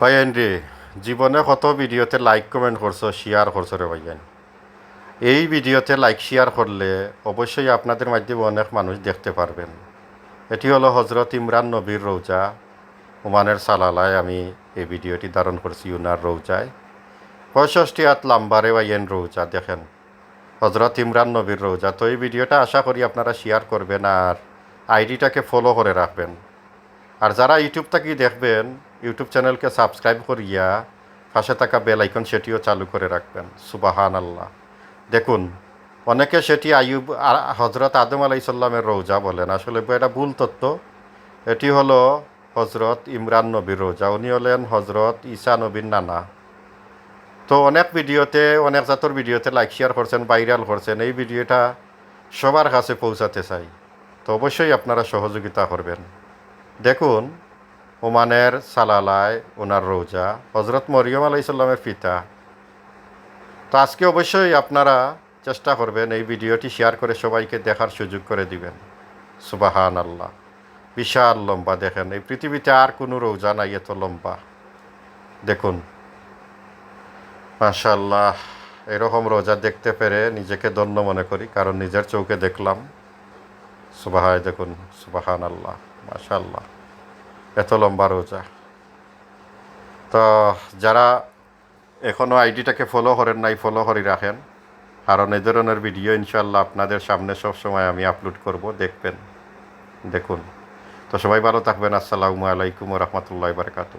ভাইয়ান রে জীবনে কত ভিডিওতে লাইক কমেন্ট করছ শেয়ার করছ রে ভাইয়ান এই ভিডিওতে লাইক শেয়ার করলে অবশ্যই আপনাদের মাধ্যমে অনেক মানুষ দেখতে পারবেন। এটি হলো হজরত ইমরান নবীর রৌজা ওমানের সালালায় আমি এই ভিডিওটি ধারণ করছি, উনার রৌজায় পঁয়ষষ্টি হাত লাম্বারে ভাইয়ান রৌজা দেখেন। হজরত ইমরান নবীর রৌজা তো এই ভিডিওটা আশা করি আপনারা শেয়ার করবেন আর আইডিটাকে ফলো করে রাখবেন। আর যারা ইউটিউব থেকে দেখবেন ইউটিউব চ্যানেলকে সাবস্ক্রাইব করিয়া পাশে থাকা বেল আইকন সেটিও চালু করে রাখবেন। সুবাহান আল্লাহ দেখুন, অনেকে সেটি আইয়ুব, আ- হজরত আদম আলাইসাল্লামের রৌজা বলেন। আসলে এটা ভুল তত্ত্ব এটি হলো হজরত ইমরান নবীর রোজা। উনি হলেন হজরত ঈসা নবীর নানা। তো অনেক ভিডিওতে, অনেক জাতর ভিডিওতে লাইক শেয়ার করছেন ভাইরাল করছেন। এই ভিডিওটা সবার কাছে পৌঁছাতে চাই। তো অবশ্যই আপনারা সহযোগিতা করবেন। দেখুন ওমানের সালালায় ওনার রোজা হজরত মরিয়ম আলাইসাল্লামের পিতা তো আজকে অবশ্যই আপনারা চেষ্টা করবেন এই ভিডিওটি শেয়ার করে সবাইকে দেখার সুযোগ করে দিবেন। সুবাহান আল্লাহ বিশাল লম্বা দেখেন, এই পৃথিবীতে আর কোনো রোজা নাই, এত লম্বা। দেখুন। মাশাল্লাহ এরকম রোজা দেখতে পেরে নিজেকে ধন্য মনে করি, কারণ নিজের চৌকে দেখলাম। সুবাহায় দেখুন সুবাহান আল্লাহ মাশাল্লাহ এত লম্বা রোজা। তো যারা এখনও আইডিটাকে ফলো করেন নাই ফলো করে রাখেন। কারণ এই ধরনের ভিডিও ইনশাল্লাহ আপনাদের সামনে সব সময় আমি আপলোড করব, দেখবেন, দেখুন। তো সবাই ভালো থাকবেন, আসসালামু আলাইকুম রহমতুল্লাহ বারকাতু